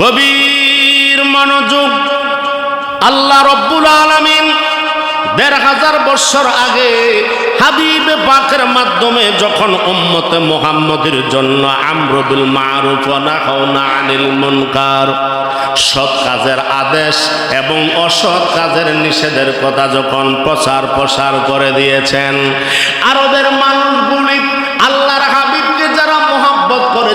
গভীর মনোযোগ আল্লাহ রব্বুল আলমিন দেড় হাজার বছর আগে হাবিব পাকের মাধ্যমে যখন উম্মতে মোহাম্মদের জন্য আমরবিল মারুফ আনিল মুনকার, সৎ কাজের আদেশ এবং অসৎ কাজের নিষেধের কথা যখন প্রচার প্রসার করে দিয়েছেন, আরবের মানুষগুলি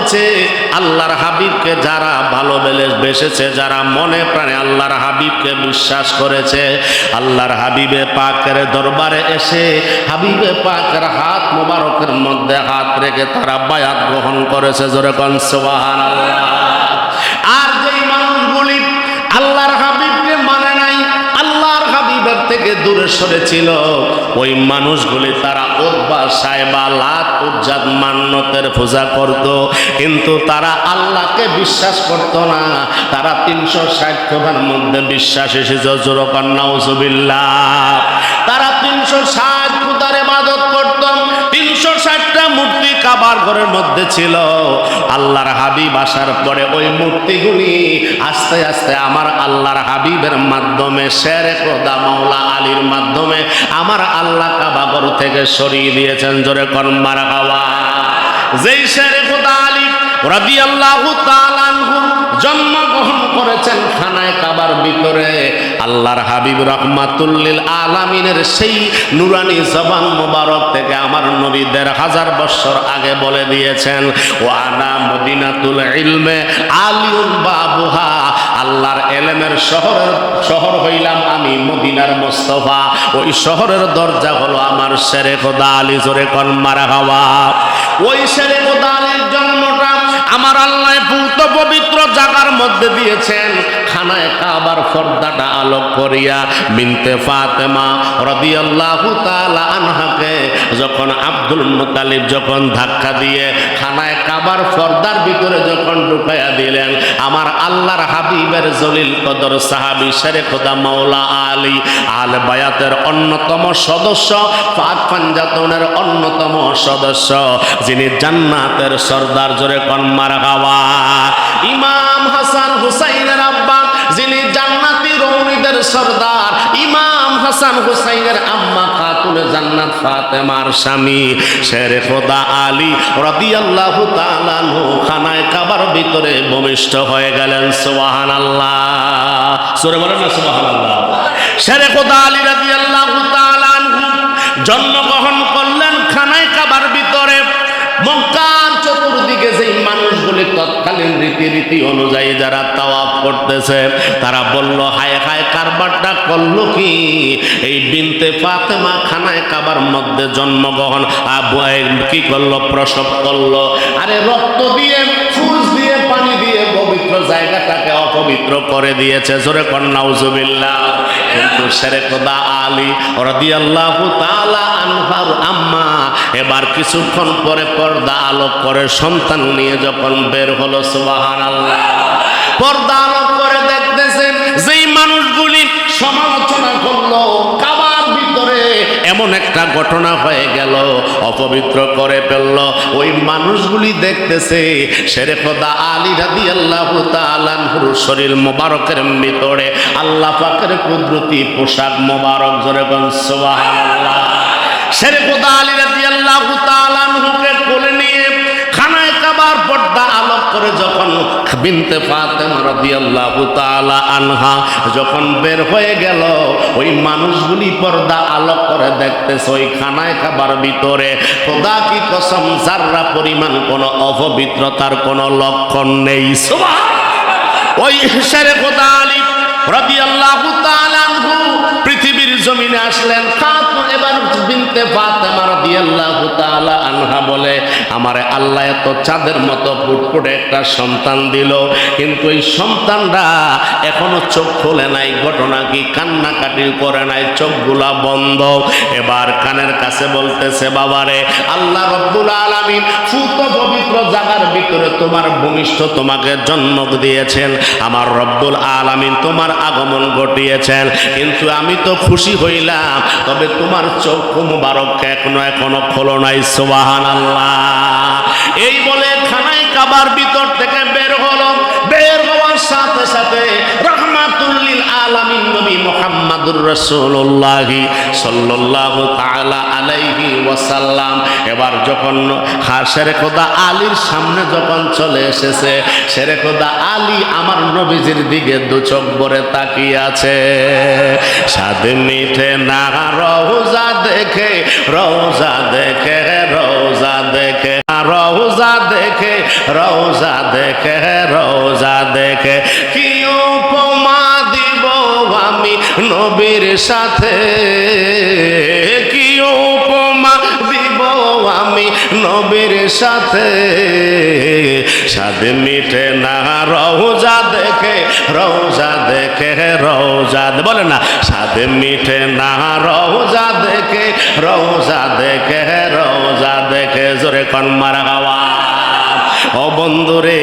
মোহাব্বত আল্লাহর হাবিবকে যারা ভালোবেলে বেসেছে, যারা মনে প্রাণে আল্লাহর হাবিবকে বিশ্বাস করেছে, আল্লাহর হাবিবে পাকের দরবারে এসে হাবিবে পাকের হাত মোবারকের মধ্যে হাত রেখে তারা বায়াত গ্রহণ করেছে। জোরে কন সুবহান আর যেই মানুষগুলি আল্লাহর হাবিবকে মানে নাই আল্লাহর হাবিবের থেকে দূরে সরেছিল ওই মানুষগুলি তারা ওব্বা সাহেবা লাত উজ্জাদ মান্যতের পূজা করত। কিন্তু তারা আল্লাহকে বিশ্বাস করত না। তারা তিনশো ষাট কোঠার মধ্যে বিশ্বাস এসেছে। জোরকান্নাউজুবিল্লাহ তারা তিনশো ষাট কাবার ঘরের মধ্যে ছিল। আল্লাহর হাবিব আসার পরে ওই মূর্তিগুলি আস্তে আস্তে আমার আল্লাহর হাবিবের মাধ্যমে, শেরে খোদা মাওলা আলীর মাধ্যমে আমার আল্লাহ কাবাগর থেকে সরিয়ে দিয়েছেন। জোরে কর্মার হাওয়া। যেই শেরে খোদা আলী রবি আল্লাহ জন্মগ্রহণ করেছেন খানায় কাবার ভিতরে। আল্লাহর হাবিব রহমাতুল্লিল আলামিনের সেই নুরানি জবান মোবারক থেকে আমার নবী দেড় হাজার বছর আগে বলে দিয়েছেন ও আনা মদিনাতুল ইলমে আলিউল বাবুহা। আল্লাহর এলেমের শহরের, শহর হইলাম আমি মদিনার মোস্তফা। ওই শহরের দরজা হলো আমার শেরে খোদা আলী জোরে কন মারা হওয়া ওই শেরে খোদা আলীর জন্মটা আমার আল্লাহ পূত পবিত্র জাগার মধ্যে দিয়েছেন। খানায় কাবার পর্দাটা আলোক করিয়া মিনতে ফাতেমা রাদিয়াল্লাহু তাআলা আনহাকে যখন আব্দুল মুতালিব যখন ধাক্কা দিয়ে খানায় কাবার পর্দার ভিতরে যখন ঢুকাইয়া দিলেন, আমার আল্লাহর হাবিবের জলিল কদর সাহাবী শেরে খোদা মাওলা আলী আল বায়াতের অন্যতম সদস্য পাক পাঞ্জাতনের অন্যতম সদস্য, যিনি জান্নাতের সর্দার জোরে কনমার গাওয়া ইমাম হাসান হুসাইনের আব্বা, যিনি জান্নাতি রমণীদের সর্দার, ইমাম হাসান হুসাইনের আম্মা খাতুনে জান্নাত ফাতেমার স্বামী, শেরে খোদা আলী রাদিয়াল্লাহু তাআলা খানায় কাবার ভিতরে ভূমিষ্ঠ হয়ে গেলেন, সুবহানাল্লাহ। সূরা বলেন না সুবহানাল্লাহ। শেরে খোদা আলী রাদিয়াল্লাহু তাআলা জন্মগ্রহণ করলেন খানায় কাবার ভিতরে। মক্কার চতুর্দিকে যেই মানুষগুলি তৎকালীন রীতিরীতি অনুযায়ী যারা তাওয়াফ করতেছে, তারা বলল, হায় হায়, কারবারটা করল কি? এই বিনতে ফাতেমা খানায় কাবার মধ্যে জন্মগ্রহণ। আবু কি করল? প্রসব করল। আরে রক্ত দিয়ে, ফুস দিয়ে, পানি দিয়ে পবিত্র জায়গাটাকে অপবিত্র করে দিয়েছে। জোরে কন্যাউজুবিল্লাহ সেরে খোদা আলী আনহার আম্মা। এবার কিছুক্ষণ পরে পর্দা আলোক করে সন্তান নিয়ে যখন বের হলো, সুবহানাল্লাহ। পর্দা আলোক করে দেখতেছে যেই মানুষগুলি সমালোচনা করল এমন একটা ঘটনা হয়ে গেল, অপবিত্র করে ফেলল। ওই মানুষগুলি দেখতেছে সেরে খোদা আলী রাদি আল্লাহ শরীর মোবারকের ভিতরে আল্লাহ পাকের কুদরতি পোশাক মোবারক, জোরে বংশ সেরে খোদা আলী রাদি আল্লাহ তালানহুকে কোলে নিয়ে খানায় কাবার পর্দা করে যখন বিনতে ফাতেমা রাদিয়াল্লাহু তাআলা আনহা যখন বের হয়ে গেল, ওই মানুষগুলি পর্দা আলোক করে দেখতেছে ওই খানায় খাবার ভিতরে। খোদা কি কসম, যাররা পরিমাণ কোনো অপবিত্রতার কোনো লক্ষণ নেই। ওই শেরে খোদা আলী রাদিয়াল্লাহু তাআলা পৃথিবীর জমিনে আসলেন। খাতুন এবার বিনতে ফাতেমা রাদিয়াল্লাহু তাআলা আনহা বলে, আমারে আল্লাহ এত চাঁদের মতো ফুটফুটে একটা সন্তান দিল, কিন্তু এই এখনও চোখ খোলে নাই, ঘটনা কি? করে নাই, চোখগুলা বন্ধ। এবার কানের কাছে বলতেছে, বাবারে, আল্লাহ রব্বুল আলামিন পবিত্র জায়গার ভিতরে তোমার ভূমিষ্ঠ তোমাকে জন্ম দিয়েছেন। আমার রব্বুল আলামিন তোমার আগমন ঘটিয়েছেন। কিন্তু আমি তো খুশি হইলাম, তবে তোমার চোখ মুবারক এখনও এখনও খোলো নাই সোবাহান আল্লাহ এই বলে খানায় কাবার ভিতর থেকে বের হলো, বের হওয়ার সাথে আলামিন নবী মুহাম্মাদুর রাসূলুল্লাহি সাল্লাল্লাহু তাআলা আলাইহি ওয়াসাল্লাম। এবার যখন হাসের খোদা আলীর সামনে যখন চলে এসেছে সেরে আলী আমার নবীজির দিকে দু চোখ ভরে তাকিয়ে আছে। সাদ মিঠে না, রওজা দেখে রওজা দেখে, রওজা দেখে রওজা দেখে রওজা দেখে রওজা দেখে। কি উপমা দিব আমি নবীর সাথে? নবীর সাথে। সাথে মিটে না, রওজা দেখে রওজা দেখে, রওজা বলে না সাথে মিটে না, রওজা দেখে রওজা দেখে রওজা দেখে, জোরে কন মারা গাওয়া। ও বন্ধুরে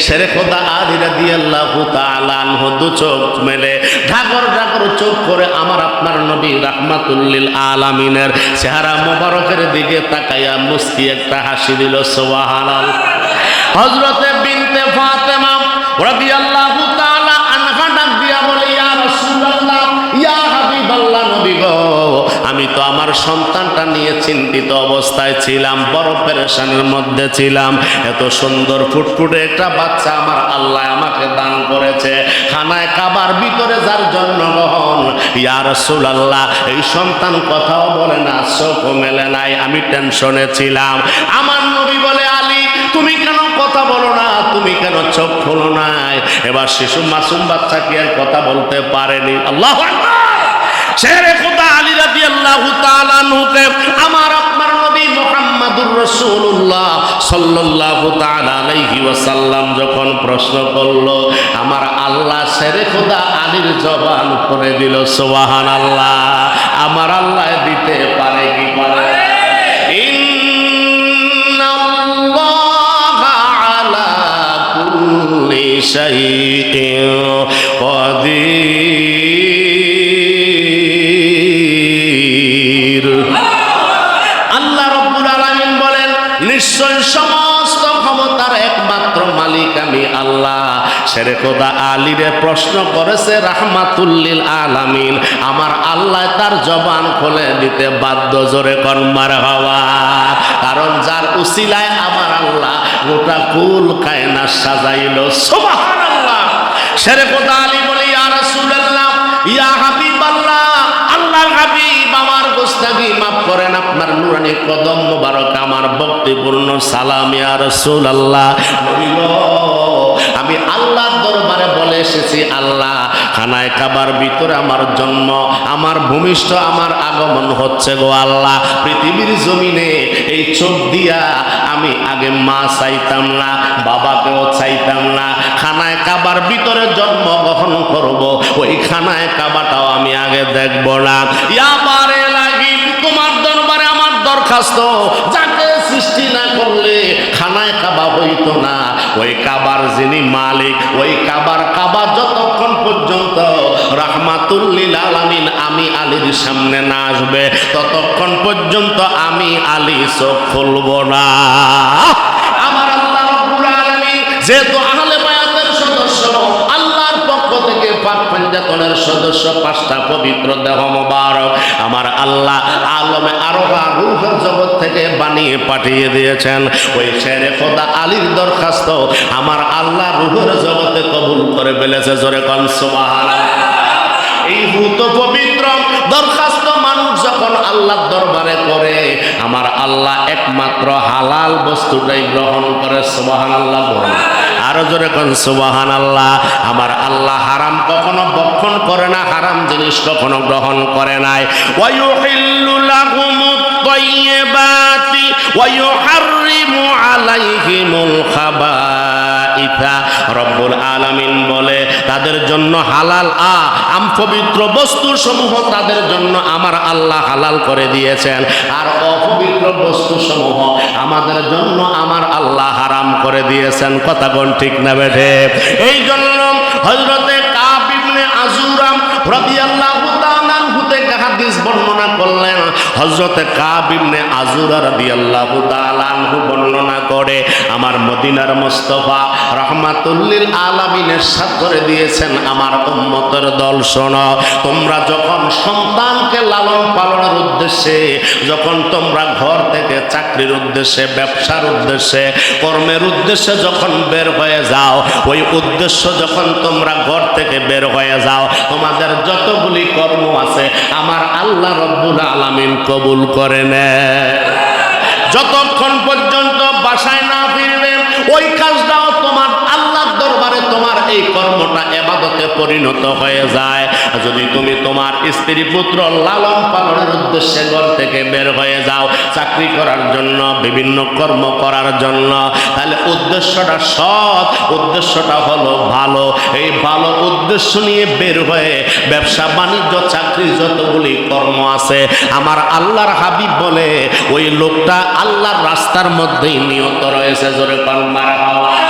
সেরে খোদা আদিরা দিয়ে আল্লাহ তালান দু চোখ মেলে, ঢাকর ঢাকর চোখ করে আমার আপনার নবী রাহমাতুল্লিল আলামিনের চেহারা মোবারকের দিকে তাকাইয়া মুস্কি একটা হাসি দিল সোহানাল হজরতে বিনতে ফাতেমা রাদিয়াল্লাহু তাআলা আনহা ডাক দিয়া হাবিবাল্লাহ নবী গো আমি তো আমার সন্তানটা নিয়ে চিন্তিত অবস্থায় ছিলাম, বড় পেরেশানের মধ্যে ছিলাম। এত সুন্দর ফুটফুটে একটা বাচ্চা আমার আল্লাহ আমাকে দান করেছে। খানায় কাবার ভিতরে যার জন্মগ্রহণ ইয়া রাসূলুল্লাহ, এই সন্তান কথাও বলে না চোখ মেলে নাই, আমি টেনশনে ছিলাম। আমার নবী বলে, আলী, তুমি কেন কথা বলো না? তুমি কেন চোখ খোলো নাই? এবার শিশু মাসুম বাচ্চা কি আর কথা বলতে পারেনি। আল্লাহ শেরে খোদা আলী রাদিয়াল্লাহু তাআলা নুকে আমার আপনার নবী মুহাম্মাদুর রাসূলুল্লাহ সাল্লাল্লাহু তাআলা আলাইহি ওয়াসাল্লাম যখন প্রশ্ন করল, আমার আল্লাহ শেরে খোদা আলীর জবান করে দিল, সুবহানাল্লাহ। আমার আল্লাহ দিতে পারে কি পারে কুল্লি শাইইন কদির আল্লাহ রব্বুল আলামিন বলেন, নিশ্চয় সমস্ত ক্ষমতার একমাত্র মালিক আমি আল্লাহ। সেরে খোদা আলীরে প্রশ্ন করেছে, রাহমাতুল্লিল আলামিন, আমার আল্লাহ তার জবান খুলে দিতে বাধ্য জোরে কর্মার হওয়া। কারণ যার উসিলায় আমার আল্লাহ গোটা কুল কায়না সাজাইল, সুবহানাল্লাহ। সেরে খোদা আলী বলে, ইয়া রাসূলুল্লাহ, ইয়া হাবিবাল্লাহ, আল্লাহর হাবিব। করেন, আপনার নুরানি কদম মোবারক, আমার ভক্তিপূর্ণ সালাম, ইয়া আমি দরবারে বলে এসেছি, আল্লাহ, খানায় ভিতরে আমার জন্ম, আমার ভূমিষ্ঠ, আমার আগমন হচ্ছে গো আল্লাহ। পৃথিবীর জমিনে এই চোখ দিয়া আমি আগে মা চাইতাম না, বাবাকেও চাইতাম না। খানায় কাবার ভিতরে জন্মগ্রহণ করব, ওই খানায় কাবাটাও আমি আগে দেখব না। দরবারে আমার দরখাস্ত। যাকে সৃষ্টি না করলে খানায় কাবা হইতো না। ওই কাবার যিনি মালিক, ওই কাবার কাবা যতক্ষণ পর্যন্ত আলামিন আমি আলীর সামনে না আসবে, ততক্ষণ পর্যন্ত আমি আলী চোখ খুলব না। আমার আল্লাহ যেহেতু আহলে বায়াতের সদস্য আল্লাহর পক্ষ থেকে পাক পাঞ্জাতনের সদস্য পাঁচটা পবিত্র দেহ মোবারক আমার আল্লাহ আলমে আরও রূহের জগৎ থেকে বানিয়ে পাঠিয়ে দিয়েছেন। ওই শেরে খোদা আলীর দরখাস্ত আমার আল্লাহ রুহের জগতে কবুল করে ফেলেছে, জোরে কন সুবহানাল্লাহ। এই ভূত পবিত্র দরখাস্ত মানুষ যখন আল্লাহর দরবারে করে, আমার আল্লাহ একমাত্র হালাল বস্তুটাই গ্রহণ করে সুবাহান আল্লাহ আরও জোরে কোন সুবাহান আল্লাহ আমার আল্লাহ হারাম কখনো বক্ষণ করে না, হারাম জিনিস কখনো গ্রহণ করে নাই। ওয়ায়ুহিল্লু আলাইহিমুল তাইয়্যিবাতি ওয়ায়ুহাররিমু রব্বুল আলামিন বলে, তাদের জন্য হালাল আ, আম পবিত্র বস্তু সমূহ তাদের জন্য আমার আল্লাহ হালাল করে দিয়েছেন। আর অপবিত্র বস্তু সমূহ আমাদের জন্য আমার আল্লাহ হারাম করে দিয়েছেন। কথা কোন ঠিক না বেঠে? এই জন্য হজরতে কাবিবনে আজুরাম রাদিয়াল্লাহু তাআলা থেকে হাদিস বর্ণনা করলেন হজরতে কাবিবনে আজুরা রাদিয়াল্লাহু তাআলা আনহু বর্ণনা করে, আমার মদিনার মুস্তাফা রহমাতুল্লিল আলামিনের সাথ করে দিয়েছেন, আমার উম্মতের দল শোনো, তোমরা যখন সন্তানকে লালন পালনের উদ্দেশ্যে, যখন তোমরা ঘর থেকে চাকরির উদ্দেশ্যে, ব্যবসার উদ্দেশ্যে, কর্মের উদ্দেশ্যে যখন বের হয়ে যাও, ওই উদ্দেশ্য যখন তোমরা ঘর থেকে বের হয়ে যাও, তোমাদের যতগুলি কর্ম আছে, আমার আল্লাহ রব্বুল আলামিন কবুল করে নেয় যতক্ষণ পর্যন্ত বাসায় না ফিরবেন ওই কাজটা তোমার এই কর্মটা এবাদতে পরিণত হয়ে যায়। যদি তুমি তোমার স্ত্রী পুত্র লালন পালনের উদ্দেশ্যে ঘর থেকে বের হয়ে যাও, চাকরি করার জন্য, বিভিন্ন কর্ম করার জন্য, তাহলে উদ্দেশ্যটা সৎ, উদ্দেশ্যটা হলো ভালো। এই ভালো উদ্দেশ্য নিয়ে বের হয়ে ব্যবসা, বাণিজ্য, চাকরি যতগুলি কর্ম আছে, আমার আল্লাহর হাবিব বলে, ওই লোকটা আল্লাহর রাস্তার মধ্যেই নিহত রয়েছে। জোরে আপনি যদি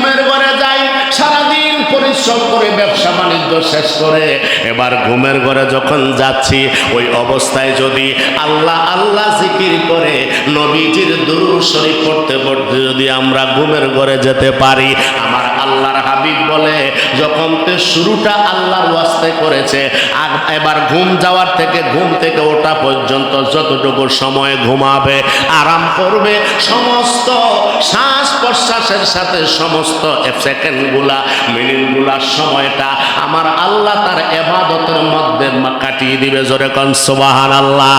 ঘুমের ঘরে যাই, সারাদিন পরিশ্রম করে ব্যবসা বাণিজ্য শেষ করে। এবার ঘুমের ঘরে যখন যাচ্ছি, ওই অবস্থায় যদি আল্লাহ আল্লাহ জিকির করে, নবীজির দূর শরীফ পড়তে পড়তে যদি আমরা ঘুমের ঘরে যেতে পারি, আমার আল্লাহর হাবিব বলে, যখন তে শুরুটা আল্লাহর ওয়াস্তে করেছে এবার ঘুম যাওয়ার থেকে ঘুম থেকে ওঠা পর্যন্ত যতটুকু সময় ঘুমাবে, আরাম করবে, সমস্ত শ্বাস প্রশ্বাসের সাথে সমস্ত সেকেন্ডগুলা, মিনিটগুলা, সময়টা আমার আল্লাহ তার এবাদতের মধ্যে কাটিয়ে দিবে, জোরে কন সুবাহান আল্লাহ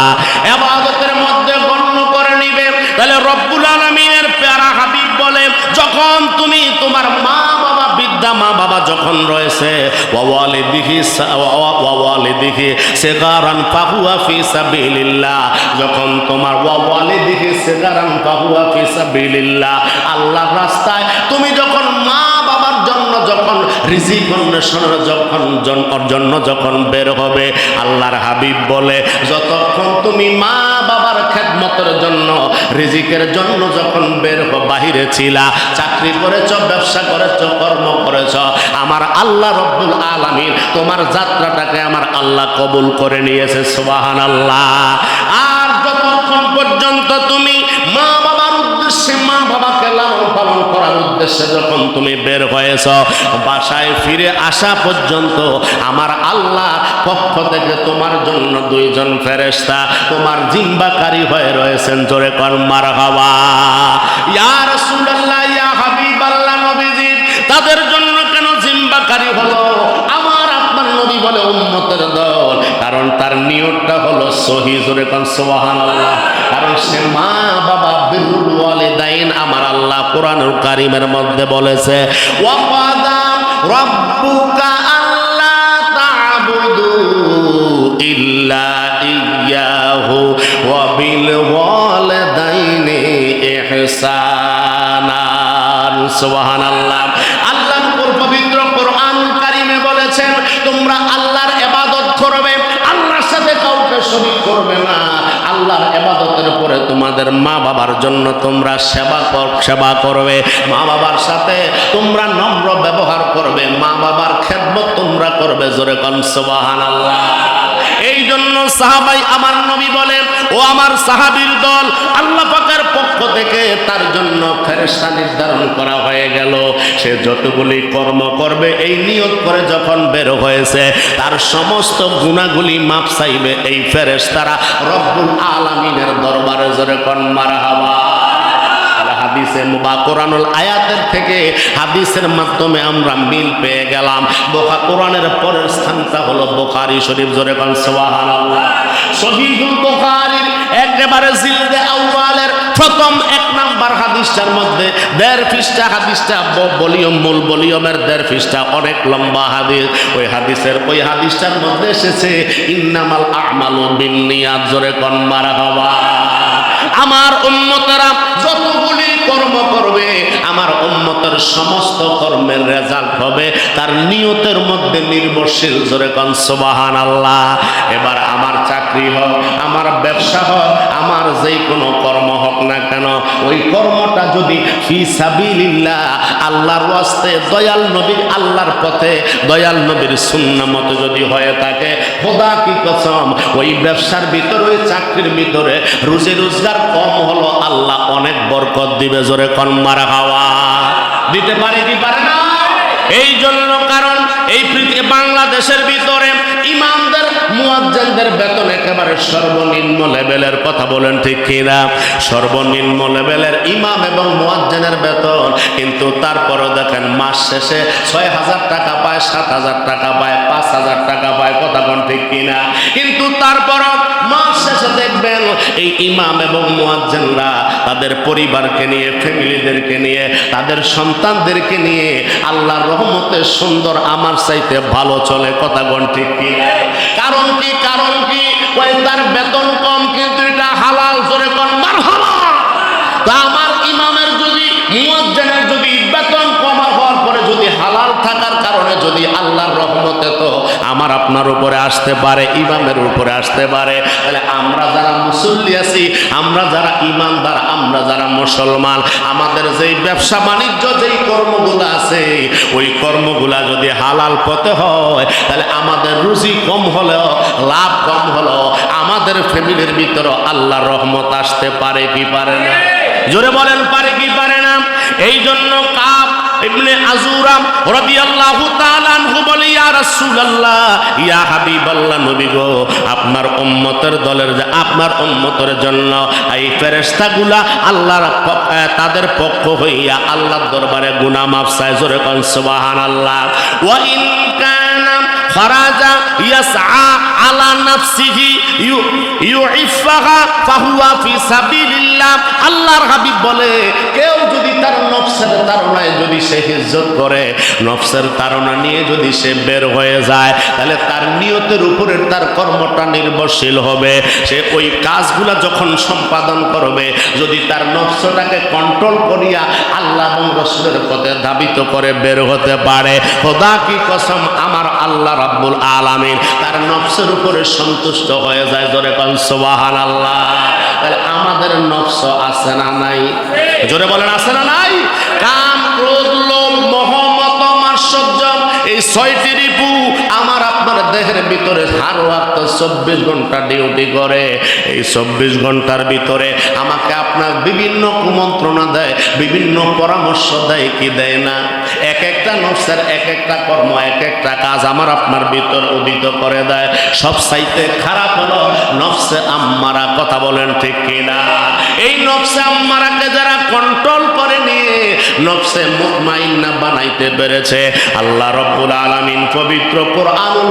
এবাদতের মধ্যে গণ্য করে নিবে। তাহলে রব্বুল আলমিনের প্যারা হাবিব বলে, যখন তুমি তোমার মা বাবা মা বাবা যখন রয়েছে ওয়ালি দিহি ওয়ালি দিহি সেগারান পাহুয়া ফি সাবিলিল্লাহ। যখন তোমার ওয়ালি দিহি সেগারান পাহুয়া ফি সাবিলিল্লাহ, আল্লাহর রাস্তায় তুমি যখন মা যখন রিজিক অন্বেষণের যখন জন- জন্য যখন বের হবে, আল্লাহর হাবিব বলে, যতক্ষণ তুমি মা বাবার খেদমতের জন্য, রিজিকের জন্য যখন বের বাহিরে ছিলা, চাকরি করেছ, ব্যবসা করেছ, কর্ম করেছ, আমার আল্লাহ রব্বুল আলামিন তোমার যাত্রাটাকে আমার আল্লাহ কবুল করে নিয়েছে সুবাহান আল্লাহ আর যতক্ষণ পর্যন্ত তুমি মা বাবার উদ্দেশ্যে মা লালন পালন করার উদ্দেশ্যে যখন তুমি বের হয়েছ, বাসায় ফিরে আসা পর্যন্ত আমার আল্লাহ পক্ষ থেকে তোমার জন্য দুইজন ফেরেশতা তোমার জিম্বাকারী হয়ে রয়েছেন। জোরে কর মার হাওয়া ইয়া রাসূলুল্লাহ, ইয়া হাবিবাল্লাহ, নবীজি, তাদের জন্য কেন জিম্বাকারী হলো? আমার আপনার নবী বলে উম্মতের দল, কারণ তার নিয়তটা হলো সহি। জোরে কন সুবহানাল্লাহ। কারণ সে মা বাবা বিরুল ওয়ালিদাইন আমার আল্লাহ কোরআনুল মধ্যে বলেছে ওয়াকাদা রাব্বুকা আল্লা তা'বুদু ইল্লা ইয়াহু ওয়া বিল ওয়ালিদাইনি ইহসানান সুবহানাল্লাহ। আল্লাহর পবিত্র কোরআন কারিমে বলেছেন, তোমরা আল্লাহর ইবাদত করবে, আল্লাহর সাথে কাউকে শরীক করবে না। আল্লাহর এবাদতের পরে তোমাদের মা বাবার জন্য তোমরা সেবা সেবা করবে। মা বাবার সাথে তোমরা নম্র ব্যবহার করবে। মা বাবার খেদমত তোমরা করবে। জোরে কনসবাহান সুবহানাল্লাহ। এই জন্য সাহাবাই আমার নবী বলেন, ও আমার সাহাবীর দল, আল্লাহ পাকের পক্ষ থেকে তার জন্য ফেরেশতা নির্ধারণ করা হয়ে গেল। সে যতগুলি কর্ম করবে, এই নিয়ত করে যখন বের হয়েছে, তার সমস্ত গুণাগুলি মাপ চাইবে এই ফেরেশতারা রব্বুল আলামিনের দরবারে জোরে কন, মারহাবা। তাহলে হাদিসে বা কোরআনুল আয়াতের থেকে হাদিসের মাধ্যমে আমরা মিল পেয়ে গেলাম। বোখা কোরআনের পরের স্থানটা হলো বোখারি শরীফ, জোরে সহিহুল বুখারীর একেবারে জিলদে আউয়ালের প্রথম এক নাম্বার হাদিসটার মধ্যে দেড় হাদিসটা ব- ভলিউম, মূল ভলিউমের দেড় অনেক লম্বা হাদিস। ওই হাদিসের, ওই হাদিসটার মধ্যে এসেছে, ইন্নামাল আমালু বিন্নিয়াত জোরে কন মারহাবা। আমার উম্মতরা যতগুলি কর্ম করবে, আমার উম্মতের সমস্ত কর্মের রেজাল্ট হবে। তার নিয়তের মধ্যে নির্ভরশীল, জোরে কন সুবাহান আল্লাহ এবার আমার চাকরি হোক, আমার ব্যবসা হোক, আমার যেই কোনো কর্ম হোক না কেন, ওই কর্মটা যদি ফি সাবিলিল্লাহ, আল্লাহর ওয়াস্তে, দয়াল নবীর আল্লাহর পথে, দয়াল নবীর সুন্নাহ মতো যদি হয়ে থাকে, খোদা কি কসম, ওই ব্যবসার ভিতরে, ওই চাকরির ভিতরে, রুজি রোজগার কম হলো আল্লাহ অনেক বরকত দিবে জোরে কন মারা খাওয়া। দিতে পারে কি পারে না? এই জন্য কারণ এই পৃথিবী বাংলাদেশের ভিতরে ইমামদের মুয়াজ্জিনদের বেতন একেবারে সর্বনিম্ন লেভেলের কথা বলেন ঠিক কিনা? সর্বনিম্ন লেভেলের ইমাম এবং মুয়াজ্জিনের বেতন কিন্তু তারপরও দেখেন মাস শেষে ছয় হাজার টাকা পায় সাত হাজার টাকা পায় পাঁচ হাজার ঠিক কিনা। কিন্তু তারপর মাস শেষে দেখবেন এই ইমাম এবং মুয়াজ্জানরা তাদের পরিবারকে নিয়ে, ফ্যামিলিদেরকে নিয়ে, তাদের সন্তানদেরকে নিয়ে রহমতে সুন্দর আমার চাইতে ভালো চলে। কথা গণ ঠিক কি কারণ কি? কারণ কি? তার বেতন কম কিন্তু এটা হালাল জোরে কন মার তা আমার ইমামের যদি মুয়াজ্জিনের যদি বেতন কমা হওয়ার পরে যদি হালাল থাকার কারণে যদি আল্লাহর রহমতে তো আমার আপনার উপরে আসতে পারে ইমামের উপরে আসতে পারে। তাহলে আমরা যারা মুসল্লি আছি আমরা যারা ইমানদার আমরা যারা মুসলমান আমাদের যেই ব্যবসা বাণিজ্য যেই কর্মগুলো আছে ওই কর্মগুলা যদি হালাল পথে হয় তাহলে আমাদের রুজি কম হলেও লাভ কম হলেও আমাদের ফ্যামিলির ভিতরে আল্লাহর রহমত আসতে পারে কি পারে না? জোরে বলেন পারে কি পারে না? এই জন্য কাপ ইবনে আজুরাম রাদিয়াল্লাহু তাআলা আনহু বলে, ইয়া রাসূলুল্লাহ, ইয়া হাবিবাল্লাহ নবী গো, আপনার উম্মতের দলের যে, আপনার উম্মতের জন্য এই ফেরেশতাগুলা আল্লাহর তাদের পক্ষ হইয়া আল্লাহর দরবারে গুনাহ মাফ চায়। জোরে কোন সুবহানাল্লাহ। ওয়া ইন খরাজা ইয়াসআ আলা নাফসিহি ইউ ইউইফাহা ফাহুয়া ফি সাবিলিল্লাহ আল্লাহর হাবিব বলে, কেউ যদি তার নফসের যদি সে হিজ্জত করে, নফসের নিয়ে যদি সে বের হয়ে যায়, তাহলে তার নিয়তের উপরে তার কর্মটা নির্ভরশীল হবে। সে ওই কাজগুলা যখন সম্পাদন করবে, যদি তার নফসটাকে কন্ট্রোল করিয়া আল্লাহ রসুলের পথে ধাবিত করে বের হতে পারে। খোদা কি কসম, আমার আল্লাহ রাব্বুল আলামিন তার নফসের উপরে সন্তুষ্ট হয়ে যায়, জোরে কন সুবহান আল্লাহ তাহলে আমাদের নফস আছে না নাই? জোরে বলেন, আছে না নাই? কাম ক্রোধ লোভ মোহ মত মাৎসর্য এই ছয়টি রিপু আমার আপনার দেহের ভিতরে হারো তো চব্বিশ ঘণ্টা ডিউটি করে। এই চব্বিশ ঘণ্টার ভিতরে আমাকে আপনার বিভিন্ন কুমন্ত্রণা দেয়, বিভিন্ন পরামর্শ দেয়, কি দেয় না? এক একটা নফসের এক একটা কর্ম, এক একটা কাজ আমার আপনার ভিতর উদিত করে দেয়। সব সাইতে খারাপ হলো নফসে আম্মারা, কথা বলেন ঠিক কিনা? এই নফসে আম্মারাকে যারা কন্ট্রোল করে নিয়ে নফসে মুতমাইন্না বানাইতে পেরেছে। আল্লাহ রব্বুল আলামিন পবিত্র কোরআনুল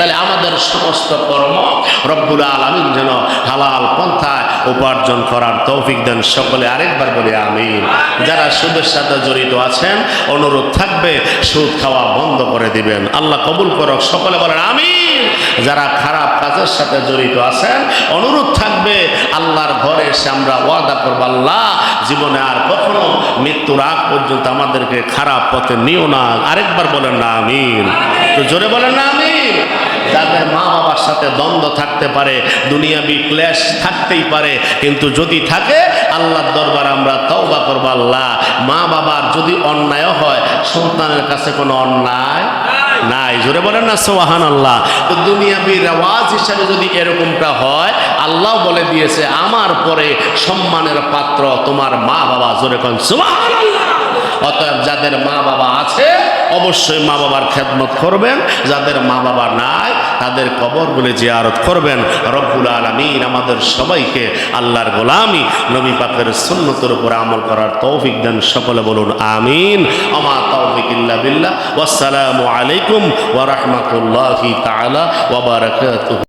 তাহলে আমাদের সমস্ত কর্ম রব্বুল আলামিন যেন হালাল পন্থায় উপার্জন করার তৌফিক দেন সকলে আরেকবার বলি আমিন। যারা সুদের সাথে জড়িত আছেন, অনুরোধ থাকবে, সুদ খাওয়া বন্ধ করে দিবেন। আল্লাহ কবুল করক, সকলে বলেন আমিন। যারা খারাপ কাজের সাথে জড়িত আছেন, অনুরোধ থাকবে, আল্লাহর ঘরে এসে আমরা ওয়াদা করব, আল্লাহ জীবনে আর কখনো মৃত্যুর আগ পর্যন্ত আমাদেরকে খারাপ পথে নিও না। আরেকবার বলেন না আমিন। তো জোরে বলেন না আমিন। যাদের মা বাবার সাথে দ্বন্দ্ব থাকতে পারে, দুনিয়াবি ক্লেশ থাকতেই পারে, কিন্তু যদি থাকে, আল্লাহর দরবার আমরা তওবা করব, আল্লাহ। মা বাবার যদি অন্যায় হয়, সন্তানের কাছে কোনো অন্যায় নাই। জোরে বলেন না সোহান আল্লাহ তো দুনিয়াবি রেওয়াজ হিসাবে যদি এরকমটা হয়, আল্লাহ বলে দিয়েছে, আমার পরে সম্মানের পাত্র তোমার মা বাবা জোরে কন সোহান অতএব যাদের মা বাবা আছে, অবশ্যই মা বাবার খেদমত করবেন। যাদের মা বাবা নাই, তাদের কবরগুলি জিয়ারত করবেন। রব্বুল আলমিন আমাদের সবাইকে আল্লাহর গোলামি, নবী পাকের সুন্নতের উপরে আমল করার তৌফিক দেন। সকলে বলুন, আমিন। আমা তৌফিক ইল্লা বিল্লাহ। ওয়াসসালামু আলাইকুম ওয়া রাহমাতুল্লাহি তাআলা ওয়া